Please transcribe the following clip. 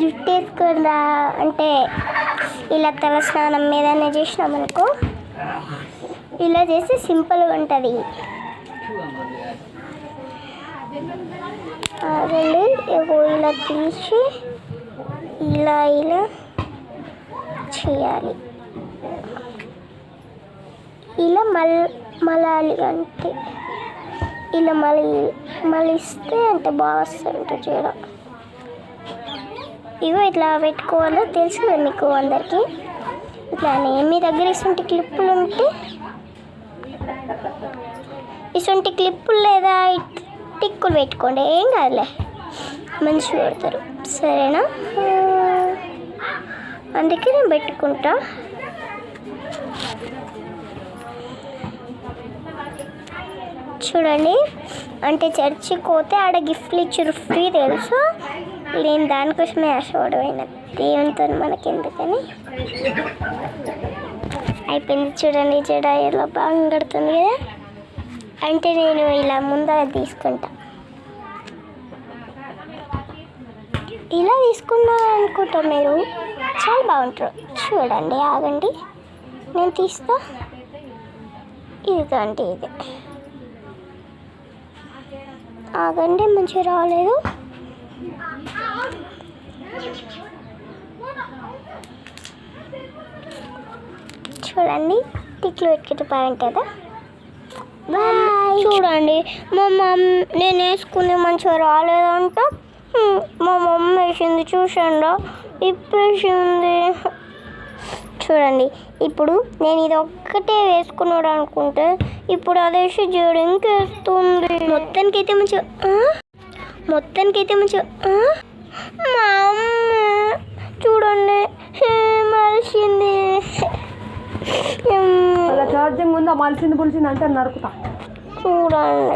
జుట్టు వేసుకుందా అంటే ఇలా తల స్నానం ఏదైనా చేసినామనుకో ఇలా చేస్తే సింపుల్గా ఉంటుంది. అదండి ఇలా తీసి ఇలా ఇలా చేయాలి. ఇలా మల్ మలాలి అంటే ఇలా మళ్ళీ మలిస్తే అంటే బాగా వస్తుంటుంది చేయడం ఇగో ఇట్లా పెట్టుకోవాలో తెలుసు కదా మీకు అందరికీ. ఇట్లానే మీ దగ్గర ఇసుంటి క్లిప్పులు ఉంటే ఇసుంటి క్లిప్పులు లేదా టిక్కులు పెట్టుకోండి. ఏం కాదులే. మంచిగా పెడతారు సరేనా? అందుకే నేను పెట్టుకుంటా. చూడండి. అంటే చర్చికి పోతే ఆడ గిఫ్ట్లు ఇచ్చారు. ఫ్రీ తెలుసు? నేను దానికోసమే ఆశపడమైన దేవునితో మనకి ఎందుకని అయిపోయింది చూడండి జడ ఇలా బాగా కడుతుంది కదా? అంటే నేను ఇలా ముందర తీసుకుంటా. ఇలా తీసుకున్నారు అనుకుంటా మీరు? చాలా బాగుంటారు. చూడండి ఆగండి. నేను తీస్తా. ఇది అంటే ఇది. ఆగండి మంచిగా రాలేదు. చూడండి టిక్లు పెట్టుకుంటే బాగుంటుందా? బాయ్. చూడండి మా మమ్మీ నేను వేసుకునే మంచిగా రాలేదంట. మా మమ్మీ వేసింది చూసండా ఇప్పేసింది. చూడండి ఇప్పుడు నేను ఇది ఒక్కటే వేసుకున్నాడు అనుకుంటే ఇప్పుడు అదేసి జడింకి వేస్తుంది మొత్తానికి అయితే మంచిగా ఆ? మొత్తానికి అయితే మంచిగా ఆ? మా అమ్మ చూడండి హే, మలిసింది అలా ఉంది ఆ మనిషిని గురించి అంటే నరుకుతా. చూడండి